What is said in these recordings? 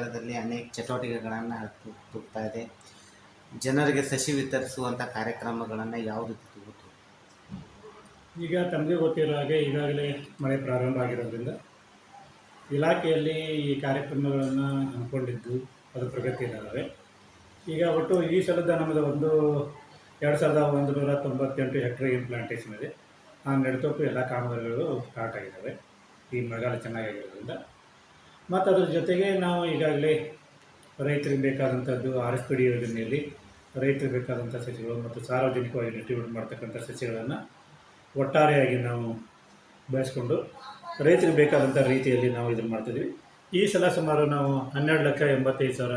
ಸ್ಥಳದಲ್ಲಿ ಅನೇಕ ಚಟುವಟಿಕೆಗಳನ್ನು ತುಗ್ತಾ ಇದೆ. ಜನರಿಗೆ ಸಸಿ ವಿತರಿಸುವಂಥ ಕಾರ್ಯಕ್ರಮಗಳನ್ನು ಯಾವ ರೀತಿ ತಗೋತು ಈಗ ತಮಗೆ ಗೊತ್ತಿರೋ ಹಾಗೆ ಈಗಾಗಲೇ ಮಳೆ ಪ್ರಾರಂಭ ಆಗಿರೋದ್ರಿಂದ ಇಲಾಖೆಯಲ್ಲಿ ಈ ಕಾರ್ಯಕ್ರಮಗಳನ್ನು ಹಮ್ಮಿಕೊಂಡಿದ್ದು ಅದು ಪ್ರಗತಿಯಲ್ಲಿದ್ದಾವೆ ಈಗ ಒಟ್ಟು ಈ ಸಲದ ನಮ್ಮದು ಒಂದು ಎರಡು ಸಾವಿರದ ಒಂದು ನೂರ ತೊಂಬತ್ತೆಂಟು ಹೆಕ್ಟರ್ ಏನು ಇದೆ. ಆ ನೆಡತೋಪು ಎಲ್ಲ ಕಾಮಗಾರಿಗಳು ಸ್ಟಾರ್ಟ್ ಆಗಿದ್ದಾವೆ. ಈ ಮಳೆಗಾಲ ಚೆನ್ನಾಗಿರೋದ್ರಿಂದ ಮತ್ತು ಅದ್ರ ಜೊತೆಗೆ ನಾವು ಈಗಾಗಲೇ ರೈತರಿಗೆ ಬೇಕಾದಂಥದ್ದು ಆರ್ ಎಸ್ ಪಿ ಡಿ ಯೋಜನೆಯಲ್ಲಿ ರೈತರಿಗೆ ಬೇಕಾದಂಥ ಸಸಿಗಳು ಮತ್ತು ಸಾರ್ವಜನಿಕವಾಗಿ ಡಿಸ್ಟ್ರಿಬ್ಯೂಟ್ ಮಾಡ್ತಕ್ಕಂಥ ಸಸಿಗಳನ್ನು ಒಟ್ಟಾರೆಯಾಗಿ ನಾವು ಬೆಳೆಸ್ಕೊಂಡು ರೈತರಿಗೆ ಬೇಕಾದಂಥ ರೀತಿಯಲ್ಲಿ ನಾವು ಇದನ್ನು ಮಾಡ್ತಿದ್ವಿ. ಈ ಸಲ ಸುಮಾರು ನಾವು ಹನ್ನೆರಡು ಲಕ್ಷ ಎಂಬತ್ತೈದು ಸಾವಿರ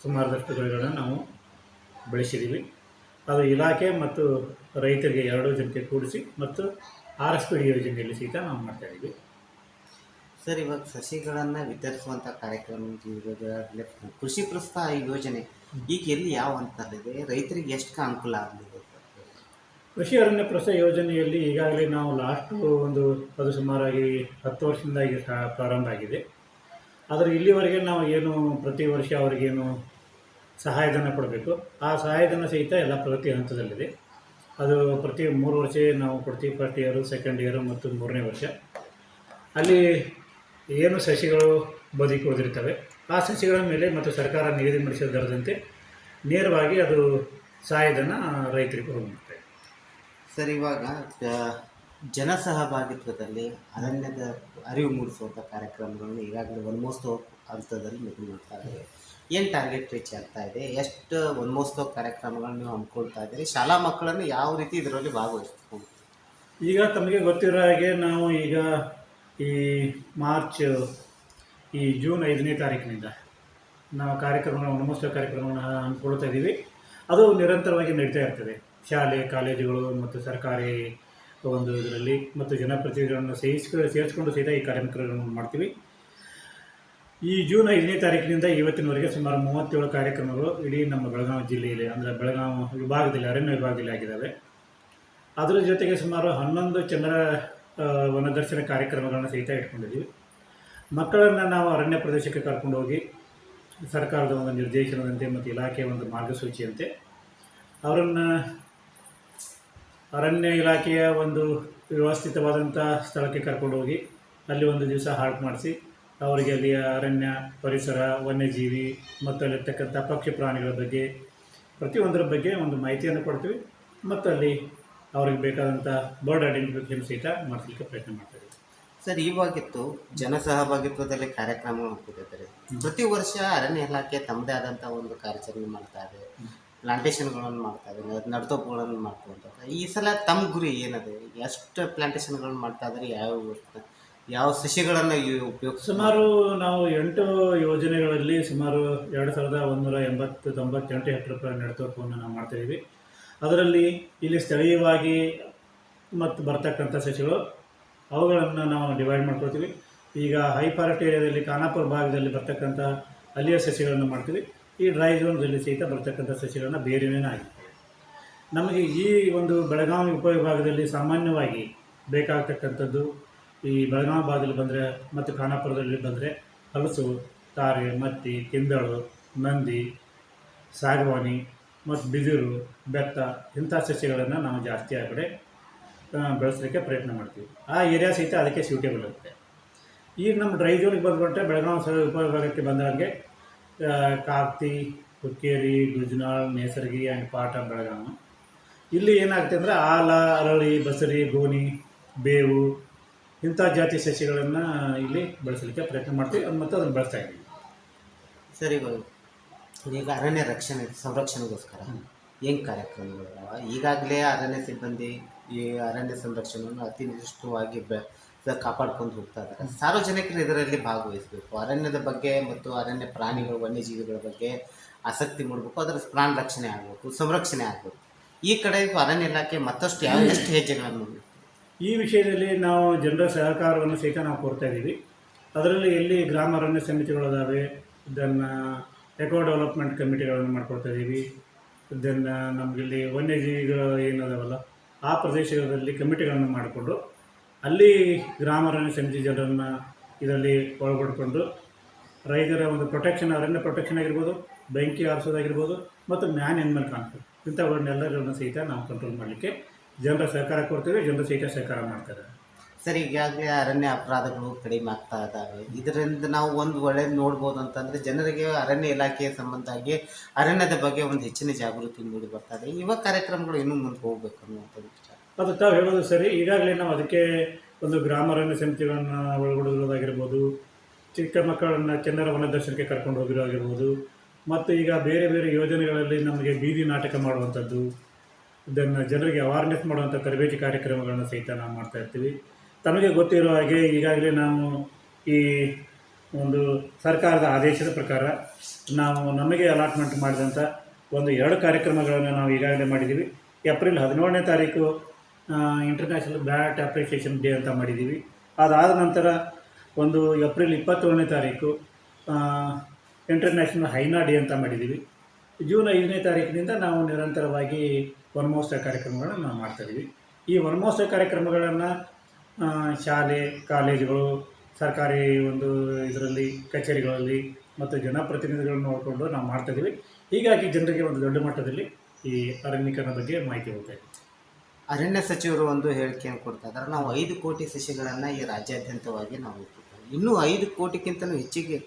ಸುಮಾರದಷ್ಟು ಬೆಳೆಗಳನ್ನು ನಾವು ಬೆಳೆಸಿದ್ದೀವಿ ಅದು ಇಲಾಖೆ ಮತ್ತು ರೈತರಿಗೆ ಎರಡೂ ಜನಕ್ಕೆ ಕೂಡಿಸಿ ಮತ್ತು ಆರ್ ಎಸ್ ಪಿ ಡಿ ಯೋಜನೆಯಲ್ಲಿ ಸಹಿತ ನಾವು ಮಾಡ್ತಾಯಿದ್ದೀವಿ ಸರ್, ಇವಾಗ ಸಸಿಗಳನ್ನು ವಿತರಿಸುವಂಥ ಕಾರ್ಯಕ್ರಮ ಕೃಷಿ ಪ್ರೋತ್ಸಾಹ ಯೋಜನೆ, ಈಗ ಎಲ್ಲಿ ಯಾವ ಹಂತದಲ್ಲಿದೆ ರೈತರಿಗೆ ಎಷ್ಟು ಅನುಕೂಲ ಆಗಲಿದೆ? ಕೃಷಿ ಅರಣ್ಯ ಪ್ರಸ ಯೋಜನೆಯಲ್ಲಿ ಈಗಾಗಲೇ ನಾವು ಲಾಸ್ಟು ಒಂದು ಅದು ಸುಮಾರಾಗಿ ಹತ್ತು ವರ್ಷದಿಂದ ಈಗ ಪ್ರಾರಂಭ ಆಗಿದೆ. ಆದರೆ ಇಲ್ಲಿವರೆಗೆ ನಾವು ಏನು ಪ್ರತಿ ವರ್ಷ ಅವರಿಗೇನು ಸಹಾಯಧನ ಕೊಡಬೇಕು, ಆ ಸಹಾಯಧನ ಸಹಿತ ಎಲ್ಲ ಪ್ರಗತಿ ಹಂತದಲ್ಲಿದೆ. ಅದು ಪ್ರತಿ ಮೂರು ವರ್ಷ ನಾವು ಕೊಡ್ತೀವಿ ಫಸ್ಟ್ ಇಯರು ಸೆಕೆಂಡ್ ಇಯರು ಮತ್ತು ಮೂರನೇ ವರ್ಷ. ಅಲ್ಲಿ ಏನು ಸಸಿಗಳು ಬದುಕಿ ಉಳಿದಿರ್ತವೆ ಆ ಸಸಿಗಳ ಮೇಲೆ ಮತ್ತು ಸರ್ಕಾರ ನಿಗದಿಪಡಿಸಿದ ದರದಂತೆ ನೇರವಾಗಿ ಅದು ಸಹಾಯಧನ ರೈತರಿಗೆ ಹೋಗುತ್ತೆ ಸರ್ ಇವಾಗ ಜನ ಸಹಭಾಗಿತ್ವದಲ್ಲಿ ಅರಣ್ಯದ ಅರಿವು ಮೂಡಿಸುವಂಥ ಕಾರ್ಯಕ್ರಮಗಳನ್ನು ಈಗಾಗಲೇ ವನಮಹೋತ್ಸವ ಹಂತದಲ್ಲಿ ನಿಗದಿ ಮಾಡ್ತಾ ಇದ್ದಾರೆ. ಏನು ಟಾರ್ಗೆಟ್ ರೀಚ್ ಆಗ್ತಾ ಇದೆ? ಎಷ್ಟು ವನಮಹೋತ್ಸವ ಕಾರ್ಯಕ್ರಮಗಳನ್ನು ನೀವು ಹಮ್ಮಿಕೊಳ್ತಾ ಇದ್ದೀರಿ? ಶಾಲಾ ಮಕ್ಕಳನ್ನು ಯಾವ ರೀತಿ ಇದರಲ್ಲಿ ಭಾಗವಹಿಸ್ಕೊಂಡು ಈಗ ತಮಗೆ ಗೊತ್ತಿರೋ ಹಾಗೆ ನಾವು ಈಗ ಈ ಮಾರ್ಚ್, ಈ ಜೂನ್ ಐದನೇ ತಾರೀಕಿನಿಂದ ನಾವು ಕಾರ್ಯಕ್ರಮವನ್ನು ವನಮಹೋತ್ಸವ ಕಾರ್ಯಕ್ರಮವನ್ನು ಹಮ್ಮಿಕೊಳ್ತಾ ಇದ್ದೀವಿ. ಅದು ನಿರಂತರವಾಗಿ ನಡೀತಾ ಇರ್ತದೆ. ಶಾಲೆ, ಕಾಲೇಜುಗಳು ಮತ್ತು ಸರ್ಕಾರಿ ಒಂದು ಇದರಲ್ಲಿ ಮತ್ತು ಜನಪ್ರತಿನಿಧಿಗಳನ್ನು ಸೇರಿಸ್ಕೊಂಡು ಸೇರಿಸ್ಕೊಂಡು ಸಹಿತ ಈ ಕಾರ್ಯಕ್ರಮಗಳನ್ನು ಮಾಡ್ತೀವಿ. ಈ ಜೂನ್ ಐದನೇ ತಾರೀಕಿನಿಂದ ಇವತ್ತಿನವರೆಗೆ ಸುಮಾರು ಮೂವತ್ತೇಳು ಕಾರ್ಯಕ್ರಮಗಳು ಇಡೀ ನಮ್ಮ ಬೆಳಗಾವಿ ಜಿಲ್ಲೆಯಲ್ಲಿ, ಅಂದರೆ ಬೆಳಗಾವಿ ವಿಭಾಗದಲ್ಲಿ, ಅರಣ್ಯ ವಿಭಾಗದಲ್ಲಿ ಆಗಿದ್ದಾವೆ. ಅದರ ಜೊತೆಗೆ ಸುಮಾರು ಹನ್ನೊಂದು ಚಂದ್ರ ವನದರ್ಶನ ಕಾರ್ಯಕ್ರಮಗಳನ್ನು ಸಹಿತ ಇಟ್ಕೊಂಡಿದ್ದೀವಿ. ಮಕ್ಕಳನ್ನು ನಾವು ಅರಣ್ಯ ಪ್ರದೇಶಕ್ಕೆ ಕರ್ಕೊಂಡು ಹೋಗಿ ಸರ್ಕಾರದ ಒಂದು ನಿರ್ದೇಶನದಂತೆ ಮತ್ತು ಇಲಾಖೆಯ ಒಂದು ಮಾರ್ಗಸೂಚಿಯಂತೆ ಅವರನ್ನು ಅರಣ್ಯ ಇಲಾಖೆಯ ಒಂದು ವ್ಯವಸ್ಥಿತವಾದಂಥ ಸ್ಥಳಕ್ಕೆ ಕರ್ಕೊಂಡು ಹೋಗಿ ಅಲ್ಲಿ ಒಂದು ದಿವಸ ಹಾಲ್ಟ್ ಮಾಡಿಸಿ ಅವರಿಗೆ ಅಲ್ಲಿಯ ಅರಣ್ಯ ಪರಿಸರ, ವನ್ಯಜೀವಿ ಮತ್ತು ಅಲ್ಲಿರ್ತಕ್ಕಂಥ ಪಕ್ಷಿ ಪ್ರಾಣಿಗಳ ಬಗ್ಗೆ ಪ್ರತಿಯೊಂದರ ಬಗ್ಗೆ ಒಂದು ಮಾಹಿತಿಯನ್ನು ಕೊಡ್ತೀವಿ. ಮತ್ತು ಅಲ್ಲಿ ಅವ್ರಿಗೆ ಬೇಕಾದಂಥ ಬರ್ಡ್ ಐಡೆಂಟಿಫಿಕೇಶನ್ ಸಹಿತ ಮಾಡಿಸಲಿಕ್ಕೆ ಪ್ರಯತ್ನ ಮಾಡ್ತಾರೆ ಸರ್ ಇವಾಗಿತ್ತು ಜನಸಹಭಾಗಿತ್ವದಲ್ಲಿ ಕಾರ್ಯಕ್ರಮ ಕೊಟ್ಟಿದ್ದಾರೆ ಪ್ರತಿ ವರ್ಷ ಅರಣ್ಯ ಇಲಾಖೆ ತಮ್ಮದೇ ಆದಂಥ ಒಂದು ಕಾರ್ಯಾಚರಣೆ ಮಾಡ್ತಾರೆ ಇದೆ. ಮಾಡ್ತಾರೆ ಮಾಡ್ತಾ ಇದೆ. ನಡ್ತೋಪುಗಳನ್ನು ಮಾಡ್ತಾ ಈ ಸಲ ತಮ್ಮ ಗುರಿ ಏನಿದೆ? ಎಷ್ಟು ಪ್ಲಾಂಟೇಷನ್ಗಳನ್ನು ಮಾಡ್ತಾ ಇದ್ದಾರೆ ಯಾವ ಯಾವ ಸಸಿಗಳನ್ನು ಉಪಯೋಗ ಸುಮಾರು ನಾವು ಎಂಟು ಯೋಜನೆಗಳಲ್ಲಿ ಸುಮಾರು ಎರಡು ಸಾವಿರದ ಒಂದೂರ ಎಂಬತ್ತು ತೊಂಬತ್ತೆಂಟು ಹೆಕ್ಟರ್ ನೆಡತೋಪವನ್ನು ನಾವು ಮಾಡ್ತಾಯಿದ್ದೀವಿ ಅದರಲ್ಲಿ ಇಲ್ಲಿ ಸ್ಥಳೀಯವಾಗಿ ಮತ್ತು ಬರ್ತಕ್ಕಂಥ ಸಸಿಗಳು, ಅವುಗಳನ್ನು ನಾವು ಡಿವೈಡ್ ಮಾಡ್ಕೊಳ್ತೀವಿ. ಈಗ ಹೈ ಫಾರೆಸ್ಟ್ ಏರಿಯಾದಲ್ಲಿ, ಖಾನಾಪುರ ಭಾಗದಲ್ಲಿ ಬರ್ತಕ್ಕಂಥ ಅಲ್ಲಿಯ ಸಸಿಗಳನ್ನು ಮಾಡ್ತೀವಿ. ಈ ಡ್ರೈ ಝೋನ್ದಲ್ಲಿ ಸಹಿತ ಬರ್ತಕ್ಕಂಥ ಸಸಿಗಳನ್ನು ಬೇರೆನೇ ಆಗಿದೆ ನಮಗೆ ಈ ಒಂದು ಬೆಳಗಾವಿ ಉಪವಿಭಾಗದಲ್ಲಿ ಸಾಮಾನ್ಯವಾಗಿ ಬೇಕಾಗ್ತಕ್ಕಂಥದ್ದು ಈ ಬೆಳಗಾವಿ ಭಾಗದಲ್ಲಿ ಬಂದರೆ ಮತ್ತು ಖಾನಾಪುರದಲ್ಲಿ ಬಂದರೆ ಹಲಸು, ತಾರೆ, ಮತ್ತಿ, ಕಿಂದಳು, ನಂದಿ, ಸಾಗವಾನಿ ಮತ್ತು ಬಿದಿರು, ಬೆತ್ತ ಇಂಥ ಸಸ್ಯಗಳನ್ನು ನಾವು ಜಾಸ್ತಿ ಆ ಕಡೆ ಬೆಳೆಸಲಿಕ್ಕೆ ಪ್ರಯತ್ನ ಮಾಡ್ತೀವಿ. ಆ ಏರಿಯಾ ಸಹಿತ ಅದಕ್ಕೆ ಸ್ಯೂಟೇಬಲ್ ಇರುತ್ತೆ. ಈಗ ನಮ್ಮ ಡ್ರೈ ಝೋನಿಗೆ ಬಂದುಬಿಟ್ರೆ ಬೆಳಗಾವಿ ಉಪವಿಭಾಗಕ್ಕೆ ಬಂದಂಗೆ ಕಾರ್ತಿ ಹುಕ್ಕೇರಿ ಗುಜ್ನಾಳ್ ನೇಸರ್ಗಿ ಆ್ಯಂಡ್ ಪಾಟ ಬೆಳಗಾವಿ. ಇಲ್ಲಿ ಏನಾಗುತ್ತೆ ಅಂದರೆ ಆಲ, ಅರಳಿ, ಬಸರಿ, ಗೋಣಿ, ಬೇವು ಇಂಥ ಜಾತಿ ಸಸ್ಯಗಳನ್ನು ಇಲ್ಲಿ ಬೆಳೆಸಲಿಕ್ಕೆ ಪ್ರಯತ್ನ ಮಾಡ್ತೀವಿ, ಮತ್ತು ಅದನ್ನು ಬೆಳೆಸ್ತಾ ಇದ್ದೀವಿ. ಸರಿ ಈಗ ಅರಣ್ಯ ರಕ್ಷಣೆ ಸಂರಕ್ಷಣೆಗೋಸ್ಕರ ಏನು ಕಾರ್ಯಕ್ರಮಗಳು ಈಗಾಗಲೇ ಅರಣ್ಯ ಸಿಬ್ಬಂದಿ ಈ ಅರಣ್ಯ ಸಂರಕ್ಷಣೆಯನ್ನು ಅತಿ ನಿರ್ದಿಷ್ಟವಾಗಿ ಬೆ ಕಾಪಾಡ್ಕೊಂಡು ಹೋಗ್ತಾ ಇದ್ದಾರೆ ಸಾರ್ವಜನಿಕರು ಇದರಲ್ಲಿ ಭಾಗವಹಿಸಬೇಕು. ಅರಣ್ಯದ ಬಗ್ಗೆ ಮತ್ತು ಅರಣ್ಯ ಪ್ರಾಣಿಗಳು ವನ್ಯಜೀವಿಗಳ ಬಗ್ಗೆ ಆಸಕ್ತಿ ಮೂಡಬೇಕು. ಅದರ ಪ್ರಾಣ ರಕ್ಷಣೆ ಆಗಬೇಕು ಸಂರಕ್ಷಣೆ ಆಗಬೇಕು. ಈ ಕಡೆ ಅರಣ್ಯ ಇಲಾಖೆ ಮತ್ತಷ್ಟು ಯಾವುದಷ್ಟು ಎಷ್ಟು ಹೆಜ್ಜೆಗಳನ್ನು ಈ ವಿಷಯದಲ್ಲಿ ನಾವು ಜನರ ಸಹಕಾರವನ್ನು ಸಹಿತ ನಾವು ಕೊಡ್ತಾ ಇದ್ದೀವಿ. ಅದರಲ್ಲಿ ಎಲ್ಲಿ ಗ್ರಾಮ ಅರಣ್ಯ ಸಮಿತಿಗಳಿದಾವೆ ಇದನ್ನು ಎಕೋ ಡೆವಲಪ್ಮೆಂಟ್ ಕಮಿಟಿಗಳನ್ನು ಮಾಡ್ಕೊಳ್ತಾ ಇದ್ದೀವಿ ದೆನ್ ನಮಗಿಲ್ಲಿ ವನ್ಯಜೀವಿಗಳು ಏನದಾವಲ್ಲ, ಆ ಪ್ರದೇಶದಲ್ಲಿ ಕಮಿಟಿಗಳನ್ನು ಮಾಡಿಕೊಂಡು, ಅಲ್ಲಿ ಗ್ರಾಮ ಅರಣ್ಯ ಸಮಿತಿ ಜನರನ್ನು ಇದರಲ್ಲಿ ಒಳಪಡಿಕೊಂಡು ರೈತರ ಒಂದು ಪ್ರೊಟೆಕ್ಷನ್ ಅರಣ್ಯ ಪ್ರೊಟೆಕ್ಷನ್ ಆಗಿರ್ಬೋದು, ಬೆಂಕಿ ಆರಿಸೋದಾಗಿರ್ಬೋದು ಮತ್ತು ಮ್ಯಾನ್ ಎನಿಮಲ್ ಕಾನ್ಫ್ಲಿಕ್ಟ್ ಇಂಥವನ್ನೆಲ್ಲರನ್ನು ಸಹಿತ ನಾವು ಕಂಟ್ರೋಲ್ ಮಾಡಲಿಕ್ಕೆ ಜನರ ಸಹಕಾರ ಕೊಡ್ತೀವಿ, ಜನರ ಸಹಿತ ಸಹಕಾರ ಮಾಡ್ತಾರೆ ಸರ್ ಈಗಾಗಲೇ ಅರಣ್ಯ ಅಪರಾಧಗಳು ಕಡಿಮೆ ಆಗ್ತಾ ಇದ್ದಾವೆ. ಇದರಿಂದ ನಾವು ಒಂದು ಒಳ್ಳೇದು ನೋಡ್ಬೋದು ಅಂತಂದರೆ ಜನರಿಗೆ ಅರಣ್ಯ ಇಲಾಖೆಯ ಸಂಬಂಧಾಗಿ ಅರಣ್ಯದ ಬಗ್ಗೆ ಒಂದು ಹೆಚ್ಚಿನ ಜಾಗೃತಿ ಮೂಡಿ ಬರ್ತಾ ಇದೆ. ಯುವ ಕಾರ್ಯಕ್ರಮಗಳು ಇನ್ನೂ ಮುಂದೆ ಹೋಗ್ಬೇಕು ಅನ್ನುವಂಥ ವಿಚಾರ. ಅದು ತಾವು ಹೇಳೋದು ಸರಿ. ಈಗಾಗಲೇ ನಾವು ಅದಕ್ಕೆ ಒಂದು ಗ್ರಾಮ ಅರಣ್ಯ ಸಮಿತಿಗಳನ್ನು ಒಳಗೊಳ್ಳೋದಾಗಿರ್ಬೋದು ಚಿಕ್ಕ ಮಕ್ಕಳನ್ನು ವನ ದರ್ಶನಕ್ಕೆ ಕರ್ಕೊಂಡು ಹೋಗಿರೋದಾಗಿರ್ಬೋದು, ಮತ್ತು ಈಗ ಬೇರೆ ಬೇರೆ ಯೋಜನೆಗಳಲ್ಲಿ ನಮಗೆ ಬೀದಿ ನಾಟಕ ಮಾಡುವಂಥದ್ದು, ಇದನ್ನು ಜನರಿಗೆ ಅವಾರ್ನೆಸ್ ಮಾಡುವಂಥ ತರಬೇತಿ ಕಾರ್ಯಕ್ರಮಗಳನ್ನು ಸಹಿತ ನಾವು ಮಾಡ್ತಾ ಇರ್ತೀವಿ. ತಮಗೆ ಗೊತ್ತಿರೋ ಹಾಗೆ ಈಗಾಗಲೇ ನಾವು ಈ ಒಂದು ಸರ್ಕಾರದ ಆದೇಶದ ಪ್ರಕಾರ ನಾವು ನಮಗೆ ಅಲಾಟ್ಮೆಂಟ್ ಮಾಡಿದಂಥ ಒಂದು ಎರಡು ಕಾರ್ಯಕ್ರಮಗಳನ್ನು ನಾವು ಈಗಾಗಲೇ ಮಾಡಿದ್ದೀವಿ. ಏಪ್ರಿಲ್ ಹದಿನೇಳನೇ ತಾರೀಕು ಇಂಟರ್ನ್ಯಾಷನಲ್ ಬ್ಯಾಟ್ ಅಪ್ರಿಷಿಯೇಷನ್ ಡೇ ಅಂತ ಮಾಡಿದ್ದೀವಿ. ಅದಾದ ನಂತರ ಒಂದು ಏಪ್ರಿಲ್ ಇಪ್ಪತ್ತೇಳನೇ ತಾರೀಕು ಇಂಟರ್ನ್ಯಾಷನಲ್ ಹೈನಾ ಡೇ ಅಂತ ಮಾಡಿದ್ದೀವಿ. ಜೂನ್ ಐದನೇ ತಾರೀಕಿನಿಂದ ನಾವು ನಿರಂತರವಾಗಿ ವನಮಹೋತ್ಸವ ಕಾರ್ಯಕ್ರಮಗಳನ್ನು ನಾವು ಮಾಡ್ತಾಯಿದ್ದೀವಿ ಈ ವನಮಹೋತ್ಸವ ಕಾರ್ಯಕ್ರಮಗಳನ್ನು ಶಾಲೆ, ಕಾಲೇಜುಗಳು, ಸರ್ಕಾರಿ ಒಂದು ಇದರಲ್ಲಿ, ಕಚೇರಿಗಳಲ್ಲಿ ಮತ್ತು ಜನಪ್ರತಿನಿಧಿಗಳನ್ನು ನೋಡಿಕೊಂಡು ನಾವು ಮಾಡ್ತಾಯಿದ್ದೀವಿ ಹೀಗಾಗಿ ಜನರಿಗೆ ಒಂದು ದೊಡ್ಡ ಮಟ್ಟದಲ್ಲಿ ಈ ಅರಣ್ಯೀಕರಣ ಬಗ್ಗೆ ಮಾಹಿತಿ ಹೋಗ್ತಾ ಇದೆ ಅರಣ್ಯ ಸಚಿವರು ಒಂದು ಹೇಳಿಕೆಯನ್ನು ಕೊಡ್ತಾ ಇದ್ದಾರೆ. ನಾವು ಐದು ಕೋಟಿ ಸಸಿಗಳನ್ನು ಈ ರಾಜ್ಯಾದ್ಯಂತವಾಗಿ ನಾವು ಇಟ್ಟಿದ್ದೇವೆ. ಇನ್ನೂ ಐದು ಕೋಟಿಗಿಂತಲೂ ಹೆಚ್ಚಿಗೆ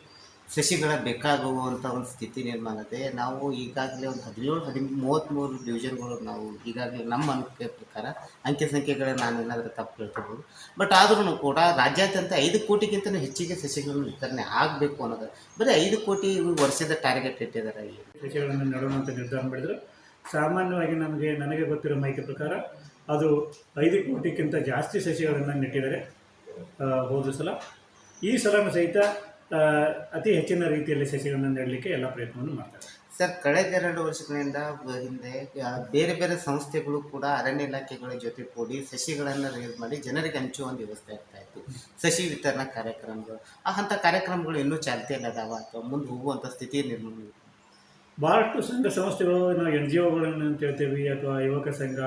ಸಸಿಗಳ ಬೇಕಾಗುವಂಥ ಒಂದು ಸ್ಥಿತಿ ನಿರ್ಮಾಣ ಆಗುತ್ತೆ ನಾವು ಈಗಾಗಲೇ ಒಂದು ಹದಿನೇಳು ಹದಿ ಮೂವತ್ತ್ಮೂರು ಡಿವಿಷನ್ಗಳು ನಾವು ಈಗಾಗಲೇ ನಮ್ಮ ಅನುಕೂಲ ಪ್ರಕಾರ ಅಂಕೆ ಸಂಖ್ಯೆಗಳ ನಾನು ಏನಾದರೂ ತಪ್ಪು ಹೇಳ್ತಿರ್ಬೋದು ಬಟ್ ಆದ್ರೂ ಕೂಡ ರಾಜ್ಯಾದ್ಯಂತ ಐದು ಕೋಟಿಗಿಂತ ಹೆಚ್ಚಿಗೆ ಸಸಿಗಳನ್ನು ವಿತರಣೆ ಆಗಬೇಕು ಅನ್ನೋದು. ಬರೀ ಐದು ಕೋಟಿ ವರ್ಷದ ಟಾರ್ಗೆಟ್ ಇಟ್ಟಿದ್ದಾರೆ ಈ ಸಸಿಗಳನ್ನು ನೆಡುವಂಥ ನಿರ್ಧಾರ ಮಾಡಿದರು. ಸಾಮಾನ್ಯವಾಗಿ ನಮಗೆ, ನನಗೆ ಗೊತ್ತಿರೋ ಮಾಹಿತಿ ಪ್ರಕಾರ ಅದು ಐದು ಕೋಟಿಗಿಂತ ಜಾಸ್ತಿ ಸಸಿಗಳನ್ನು ನೆಟ್ಟಿದ್ದಾರೆ ಹೋದ ಸಲ. ಈ ಸಲನೂ ಸಹಿತ ಅತಿ ಹೆಚ್ಚಿನ ರೀತಿಯಲ್ಲಿ ಸಸಿಗಳನ್ನು ನೆಡಲಿಕ್ಕೆ ಎಲ್ಲ ಪ್ರಯತ್ನವನ್ನು ಮಾಡ್ತಾರೆ. ಸರ್ ಕಳೆದ ಎರಡು ವರ್ಷಗಳಿಂದ ಹಿಂದೆ ಬೇರೆ ಬೇರೆ ಸಂಸ್ಥೆಗಳು ಕೂಡ ಅರಣ್ಯ ಇಲಾಖೆಗಳ ಜೊತೆ ಕೂಡಿ ಸಸಿಗಳನ್ನು ರೇಸ್ ಮಾಡಿ ಜನರಿಗೆ ಹಂಚುವ ಒಂದು ವ್ಯವಸ್ಥೆ ಆಗ್ತಾ ಇತ್ತು. ಸಸಿ ವಿತರಣಾ ಕಾರ್ಯಕ್ರಮಗಳು. ಆ ಅಂಥ ಕಾರ್ಯಕ್ರಮಗಳು ಇನ್ನೂ ಚಾಲ್ತಿಯಲ್ಲಿ ಅದಾವ ಅಥವಾ ಮುಂದೆ ಹೋಗುವಂಥ ಸ್ಥಿತಿ ನಿರ್ಮಾಣ ಭಾಳಷ್ಟು ಸಂಘ ಸಂಸ್ಥೆಗಳು ನಾವು ಎನ್ ಜಿ ಒಗಳನ್ನು ಅಂತ ಹೇಳ್ತೀವಿ ಅಥವಾ ಯುವಕ ಸಂಘ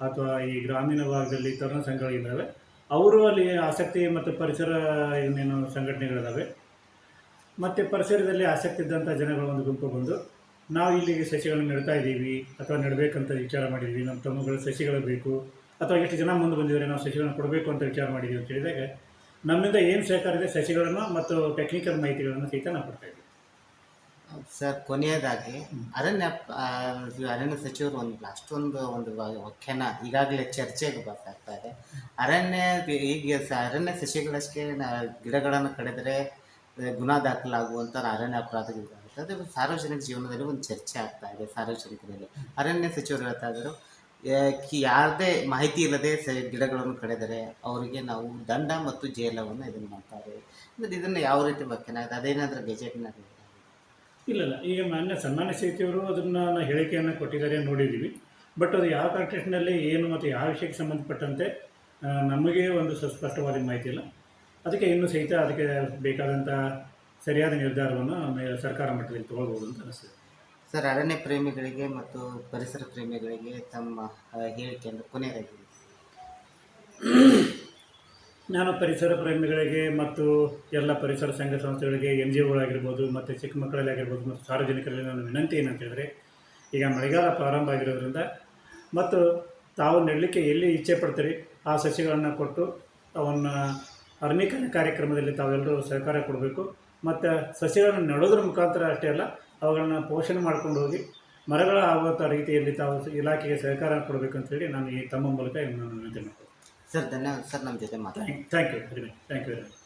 ಅಥವಾ ಈ ಗ್ರಾಮೀಣ ಭಾಗದಲ್ಲಿ ತರುಣ ಸಂಘಗಳಿದ್ದಾವೆ ಅವರು ಅಲ್ಲಿ ಆಸಕ್ತಿ ಮತ್ತು ಪರಿಸರ ಏನೇನು ಸಂಘಟನೆಗಳಿದ್ದಾವೆ ಮತ್ತು ಪರಿಸರದಲ್ಲಿ ಆಸಕ್ತಿ ಇದ್ದಂಥ ಜನಗಳು ಒಂದು ಗುಂಪು ಬಂದು ನಾವು ಇಲ್ಲಿಗೆ ಸಸಿಗಳನ್ನು ನೆಡ್ತಾ ಇದ್ದೀವಿ ಅಥವಾ ನೆಡಬೇಕಂತ ವಿಚಾರ ಮಾಡಿದ್ವಿ ನಮ್ಮ ತಮ್ಮಗಳು ಸಸಿಗಳು ಬೇಕು ಅಥವಾ ಎಷ್ಟು ಜನ ಮುಂದೆ ಬಂದಿದ್ದಾರೆ ನಾವು ಸಸಿಗಳನ್ನು ಕೊಡಬೇಕು ಅಂತ ವಿಚಾರ ಮಾಡಿದ್ದೀವಿ ಅಂತ ಹೇಳಿದಾಗ ನಮ್ಮಿಂದ ಏನು ಸಹಕಾರ ಇದೆ ಸಸಿಗಳನ್ನು ಮತ್ತು ಟೆಕ್ನಿಕಲ್ ಮಾಹಿತಿಗಳನ್ನು ಸಹಿತ ನಾವು ಕೊಡ್ತಾ ಇದ್ದೀವಿ. ಸರ್ ಕೊನೆಯದಾಗಿ ಅರಣ್ಯ ಅರಣ್ಯ ಸಚಿವರು ಒಂದು ಅಷ್ಟೊಂದು ಒಂದು ವ್ಯಾಖ್ಯಾನ ಈಗಾಗಲೇ ಚರ್ಚೆಗೆ ಬರ್ತಾ ಇದೆ. ಅರಣ್ಯ ಈಗ ಅರಣ್ಯ ಸಸಿಗಳಷ್ಟೇ ಗಿಡಗಳನ್ನು ಕಡಿದರೆ ಗುಣ ದಾಖಲಾಗುವಂಥ ಅರಣ್ಯ ಅಪರಾಧಗಳಾಗುತ್ತೆ ಅದು ಸಾರ್ವಜನಿಕ ಜೀವನದಲ್ಲಿ ಒಂದು ಚರ್ಚೆ ಆಗ್ತಾ ಇದೆ ಸಾರ್ವಜನಿಕರಲ್ಲಿ. ಅರಣ್ಯ ಸಚಿವರು ಹೇಳ್ತಾ ಇದ್ದರು ಯಾರದೇ ಮಾಹಿತಿ ಇಲ್ಲದೆ ಸ ಗಿಡಗಳನ್ನು ಕಡಿದರೆ ಅವರಿಗೆ ನಾವು ದಂಡ ಮತ್ತು ಜೇಲವನ್ನು ಇದನ್ನು ಮಾಡ್ತಾರೆ ಅಂದರೆ ಇದನ್ನು ಯಾವ ರೀತಿ ವ್ಯಾಖ್ಯಾನ ಆಗುತ್ತೆ ಅದೇನಾದರೂ ಗೆಜೆಟ್ನಲ್ಲಿ ಇಲ್ಲ ಇಲ್ಲ. ಈಗ ಮಾನ್ಯ ಸನ್ಮಾನ್ಯ ಸಚಿವರು ಅದನ್ನು ಹೇಳಿಕೆಯನ್ನು ಕೊಟ್ಟಿದ್ದಾರೆ ನೋಡಿದ್ದೀವಿ. ಬಟ್ ಅದು ಯಾವ ಕಾಂಟೆಕ್ಟ್ನಲ್ಲಿ ಏನು ಮತ್ತು ಯಾವ ವಿಷಯಕ್ಕೆ ಸಂಬಂಧಪಟ್ಟಂತೆ ನಮಗೆ ಒಂದು ಸುಸ್ಪಷ್ಟವಾದ ಮಾಹಿತಿ ಇಲ್ಲ. ಅದಕ್ಕೆ ಇನ್ನೂ ಸಹಿತ ಅದಕ್ಕೆ ಬೇಕಾದಂಥ ಸರಿಯಾದ ನಿರ್ಧಾರವನ್ನು ಸರ್ಕಾರ ಮಟ್ಟದಲ್ಲಿ ತಗೊಳ್ಬೋದು ಅಂತ ಅನಿಸ್ತದೆ. ಸರ್ ಅರಣ್ಯ ಪ್ರೇಮಿಗಳಿಗೆ ಮತ್ತು ಪರಿಸರ ಪ್ರೇಮಿಗಳಿಗೆ ತಮ್ಮ ಹೇಳಿಕೆಯನ್ನು ಕೊನೆಯದಾಗಿ ನಾನು ಪರಿಸರ ಪ್ರೇಮಿಗಳಿಗೆ ಮತ್ತು ಎಲ್ಲ ಪರಿಸರ ಸಂಘ ಸಂಸ್ಥೆಗಳಿಗೆ ಎನ್ ಜಿ ಒಗಳಾಗಿರ್ಬೋದು ಮತ್ತು ಚಿಕ್ಕ ಮಕ್ಕಳಲ್ಲಿ ಆಗಿರ್ಬೋದು ಮತ್ತು ಸಾರ್ವಜನಿಕರಲ್ಲಿ ನನ್ನ ವಿನಂತಿ ಏನಂತ ಹೇಳಿದ್ರೆ ಈಗ ಮಳೆಗಾಲ ಪ್ರಾರಂಭ ಆಗಿರೋದ್ರಿಂದ ಮತ್ತು ತಾವು ನೆಡಲಿಕ್ಕೆ ಎಲ್ಲಿ ಇಚ್ಛೆ ಪಡ್ತೀರಿ ಆ ಸಸಿಗಳನ್ನು ಕೊಟ್ಟು ಅವನ್ನು ಅರಣ್ಯೀಕರಣ ಕಾರ್ಯಕ್ರಮದಲ್ಲಿ ತಾವೆಲ್ಲರೂ ಸಹಕಾರ ಕೊಡಬೇಕು. ಮತ್ತು ಸಸಿಗಳನ್ನು ನೆಡೋದ್ರ ಮುಖಾಂತರ ಅಷ್ಟೇ ಅಲ್ಲ ಅವುಗಳನ್ನು ಪೋಷಣೆ ಮಾಡ್ಕೊಂಡು ಹೋಗಿ ಮರಗಳ ಆಗುವಂಥ ರೀತಿಯಲ್ಲಿ ತಾವು ಇಲಾಖೆಗೆ ಸಹಕಾರ ಕೊಡಬೇಕು ಅಂತೇಳಿ ನಾನು ಈ ತಮ್ಮ ಮೂಲಕ ನಾನು ವಿನಂತಿ ಮಾಡ್ತೀನಿ ಸರ್ ಧನ್ಯವಾದ ಸರ್ ನಮ್ಮ ಜೊತೆ ಮಾತಾಡಿ. Thank you very much thank you very much